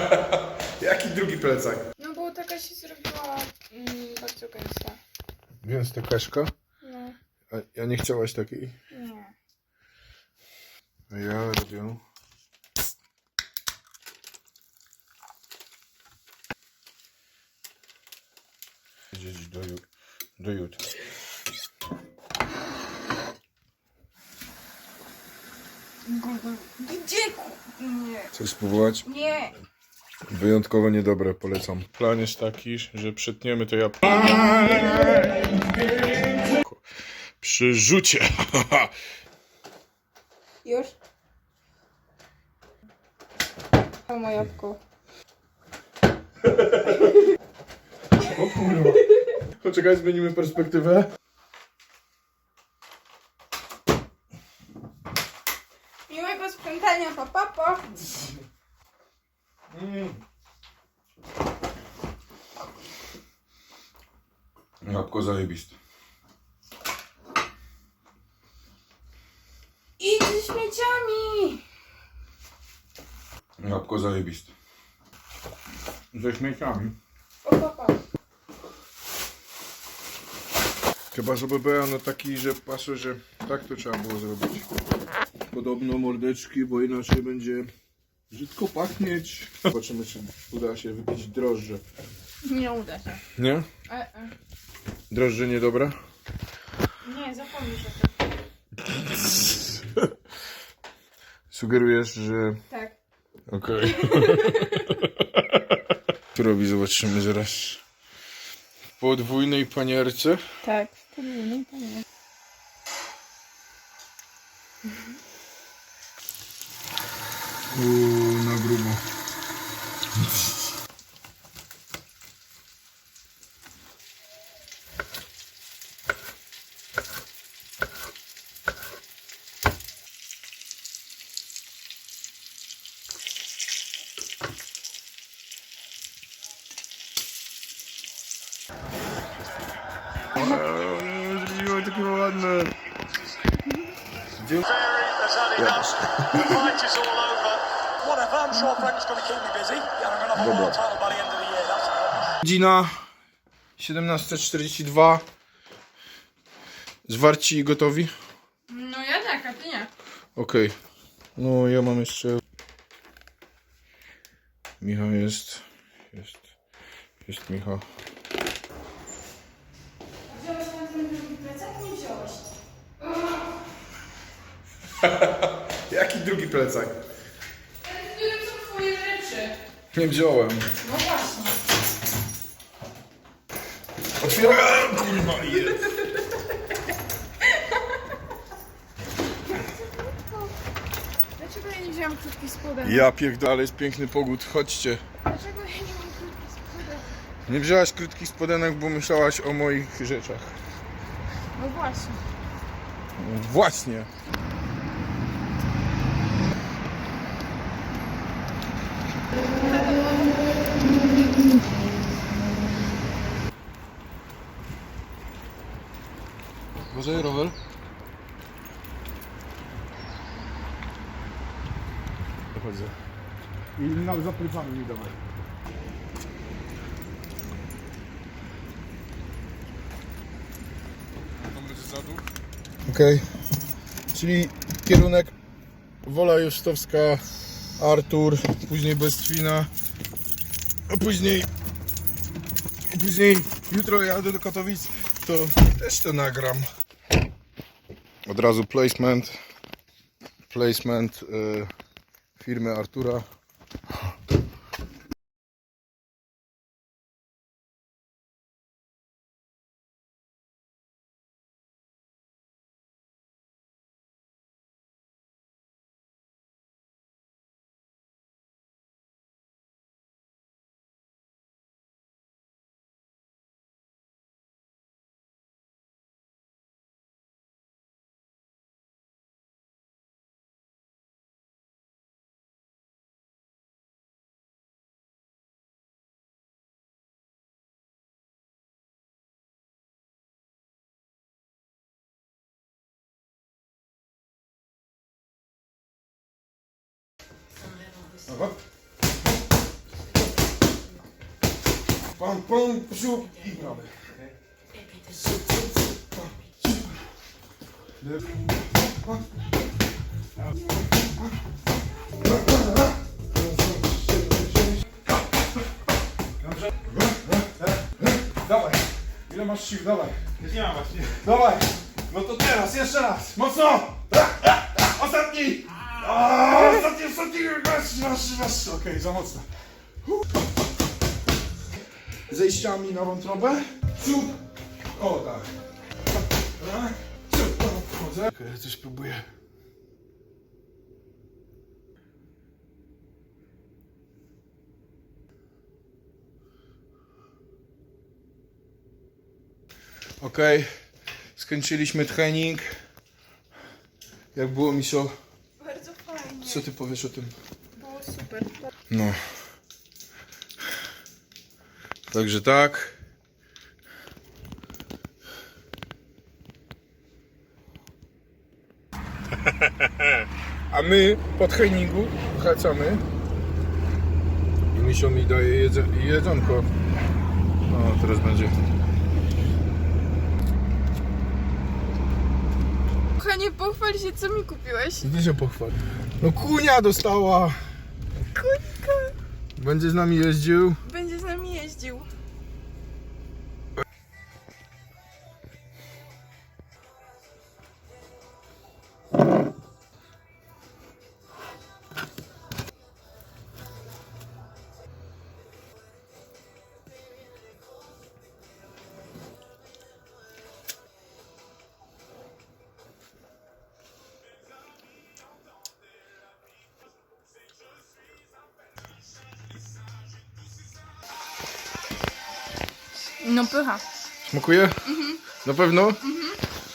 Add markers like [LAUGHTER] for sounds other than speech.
[LAUGHS] Jaki drugi plecak? No bo taka się zrobiła mm, bardzo gęsta. Więc ta kaszka. No, A ja nie chciałaś takiej. nie. A ja robię. Gdzieś do, ju- do jutra. Gdzie ku... Nie. Chcesz spróbować? Nie. Wyjątkowo niedobre, polecam. Plan jest taki, że przetniemy to ja. Przy rzucie. [LAUGHS] Już? Samo jabłko. O kurwa. Poczekaj, zmienimy perspektywę. Miłego sprzątania, pa, pa, pa. Jabłko zajebiste. Idź ze śmieciami. Jabłko zajebiste. Ze śmieciami. O, pa, pa. Chyba, żeby była no taki, że patrzę, że tak to trzeba było zrobić. Podobno mordeczki, bo inaczej będzie brzydko pachnieć. Zobaczymy, czy uda się wypić drożdże. Nie uda się. Nie? E, e. Drożdże niedobre? Nie, zapomnisz o tym. [LAUGHS] Sugerujesz, że... Tak. Okej. [LAUGHS] Tu robi, zobaczymy zaraz. W podwójnej panierce. Tak. Podwójny, to на грубо. так ладно. Very, as Ali does, the fight is all over. Whatever, I'm sure Frank's going to keep me busy. Yeah, I'm going to have a world title by the end of the year. That's the promise. Godzina 17.42. Zwarci i gotowi? No ja tak, a ty nie. Okej. No ja mam jeszcze... Michał jest... Jest... Jest Michał. Wziąłeś tam ten drugi [LAUGHS] plecak? Nie wziąłeś. Jaki drugi plecak? Nie wziąłem. No właśnie. Otwieram! Kurwa, jest. Dlaczego ja nie wziąłam krótkich spodem? Ja pierdolę, ale jest piękny pogód. Chodźcie. Dlaczego ja nie mam krótkich spodem? Nie wzięłaś krótkich spodenek, bo myślałaś o moich rzeczach. No właśnie. Właśnie. I nam za plecami mi dawaj. Okej. Czyli kierunek Wola Justowska, Artur, później Bestwina, a później później jutro jadę do Katowic, to też to nagram. Od razu placement placement y, firmy Artura. Aha. pam, pam, i prawy. Pam. Dawaj. Ile masz sił? Dawaj. Nie mam właśnie. Dawaj. No to teraz, jeszcze raz. Mocno. Ostatni. A, Ostatni, ostatni. Masz, masz, masz. Okej, za mocno. Zejściami na wątrobę. Ciup. O, tak. Tak. Ciup. O, Wchodzę. Okej, ja coś próbuję. Okej, skończyliśmy trening. Jak było, Misio? Co ty powiesz o tym? Było super. No. Także tak. A my po treningu wracamy. I Misio mi daje jedze, jedzonko. No, teraz będzie. Kochanie, pochwal się, co mi kupiłeś. Się pochwal? No kunia dostała. Kuńka. Będzie z nami jeździł. No pycha. Smakuje? Na pewno?